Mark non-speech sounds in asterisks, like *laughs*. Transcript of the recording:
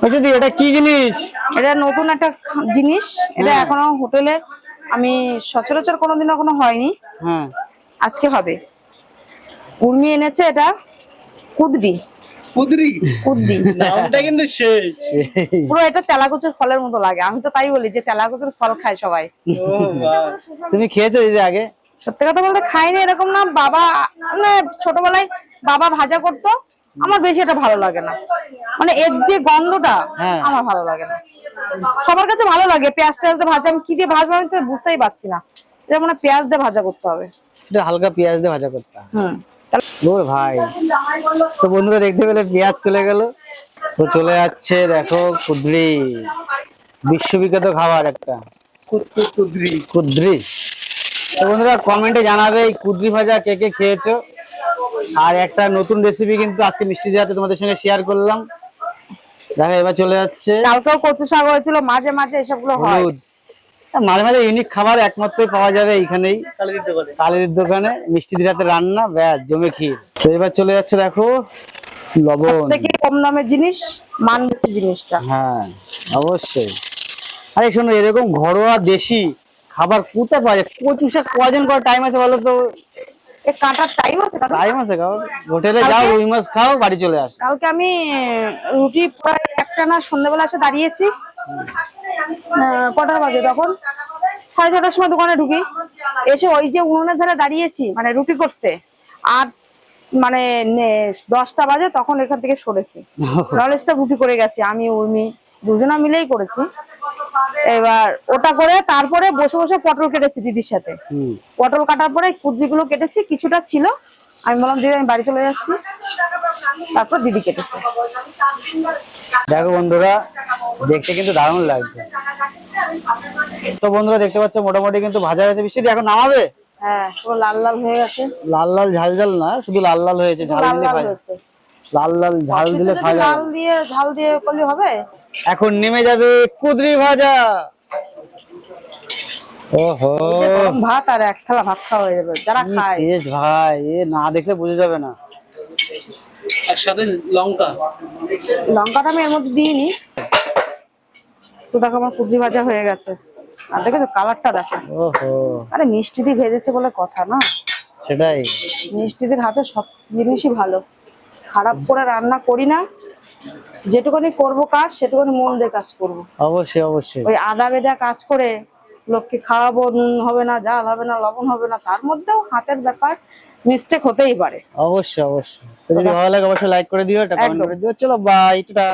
বলছি দি এটা কি জিনিস? এটা নতুন একটা জিনিস। এটা হ্যাঁ। এখনও হোটেলে আমি সচরাচর কোনোদিনও কোনো হয়নি। হ্যাঁ। আজকে হবে। উর্মি এনেছে এটা কুদরি। কুদরি? কুদরি। নামটা কিন্তু সেই। পুরো এটা তেলাকুচের ফলের মতো লাগে। আমি তো তাই বলি যে তেলাকুচের ফল খায় সবাই। ও তুমি খেয়েছো এই আগে? সত্যি কথা বলতে খাইনি এরকম না বাবা মানে ছোটবেলায় বাবা ভাজা করতো আমার বেশি এটা ভালো লাগে না। মানে এর যে গন্ধটা হ্যাঁ। আমার ভালো লাগে না। সবার কাছে ভালো লাগে পেঁয়াজ টেয়াজ দিয়ে ভাজা। আমি কি দিয়ে ভাজবো আমি তো বুঝতেই পারছি না। এটা মানে পেঁয়াজ দিয়ে ভাজা করতে হবে। এটা হালকা পেঁয়াজ দিয়ে ভাজা করতে হবে। হুম। ভাই তো বন্ধুরা দেখতে পেলে পেঁয়াজ চলে গেল। তো চলে যাচ্ছে দেখো কুদ্রি। বিশ্ববিখ্যাত খাবার একটা। কুদরি কুদরি। কুদ্রি। তো বন্ধুরা কমেন্টে জানাবে এই কুদ্রি ভাজা কে কে খেয়েছো। আর একটা নতুন রেসিপি কিন্তু আজকে মিষ্টি দেওয়াতে তোমাদের সঙ্গে শেয়ার করলাম। দেখো এবার চলে যাচ্ছে। কালকেও কচু শাক হয়েছিল মাঝে মাঝে এসবগুলো হয়। হলুদ। মাঝে মাঝে ইউনিক খাবার একমাত্র পাওয়া যাবে এইখানেই। কালে কালের দোকানে মিষ্টি দিরাতে রান্না ব্যাস জমে ক্ষীর। তো এবার চলে যাচ্ছে দেখো লবণ। থেকে কম দামের জিনিস মান জিনিসটা। হ্যাঁ অবশ্যই। আরে শোনো এরকম ঘরোয়া দেশি খাবার কোথায় পাওয়া যায়? কচু শাক কজন করার টাইম আছে বলো তো? কাটার টাইম আছে টাইম আছে খাও হোটেলে যাও রুই মাছ খাও বাড়ি চলে আস। কালকে আমি রুটি প্রায় একটা না সন্ধ্যাবেলা এসে দাঁড়িয়েছি। কটার বাজে তখন? সাড়ে ছটার সময় দোকানে ঢুকি। এসে ওই যে উনুনের ধারে দাঁড়িয়েছি মানে রুটি করতে। আর মানে দশটা বাজে তখন এখান থেকে সরেছি। *laughs* নলেজটা রুটি করে গেছি আমি উর্মি দুজনা মিলেই করেছি। এবার ওটা করে তারপরে বসে বসে পটল কেটেছি দিদির সাথে। পটল কাটার পরে কুদ্রিগুলো কেটেছি কিছুটা ছিল। আমি বললাম দিদি আমি বাড়ি চলে যাচ্ছি। তারপর দিদি কেটেছে। দেখো বন্ধুরা দেখতে কিন্তু দারুণ লাগছে। তো বন্ধুরা দেখতে পাচ্ছ মোটামুটি কিন্তু ভাজা হয়েছে। বৃষ্টি এখন নামাবে? হ্যাঁ লাল লাল হয়ে গেছে। লাল লাল ঝাল ঝাল না শুধু লাল লাল হয়েছে ঝাল দিলে লাল লাল ঝাল দিলে খাওয়া লাল দিয়ে ঝাল দিয়ে করলে হবে? এখন নেমে যাবে কুদরি ভাজা। ওহো। ভাত আর এক থালা ভাত খাওয়া হয়ে যাবে যারা খায়। টেস্ট ভাই এ না দেখলে বোঝা যাবে না। একসাথে লঙ্কা। লঙ্কাটা আমি এর মধ্যে দিইনি। তো দেখো আমার কুদ্রি ভাজা হয়ে গেছে। আর দেখেছ কালারটা দেখো। ওহো। আরে মিষ্টি দিয়ে ভেজেছে বলে কথা না। সেটাই। মিষ্টিদের হাতে সব জিনিসই ভালো। খারাপ করে রান্না করি না। যেটুকুনি করব কাজ সেটুকুনি মন দিয়ে কাজ করব। অবশ্যই অবশ্যই। ওই আদা বেদা কাজ করে লোককে খাওয়াবো নুন হবে না জাল হবে না লবণ হবে না তার মধ্যেও হাতের ব্যাপার মিস্টেক হতেই পারে। অবশ্যই অবশ্যই। যদি ভালো লাগে অবশ্যই লাইক করে দিও এটা কমেন্ট করে দিও। চলো বাই টাটা।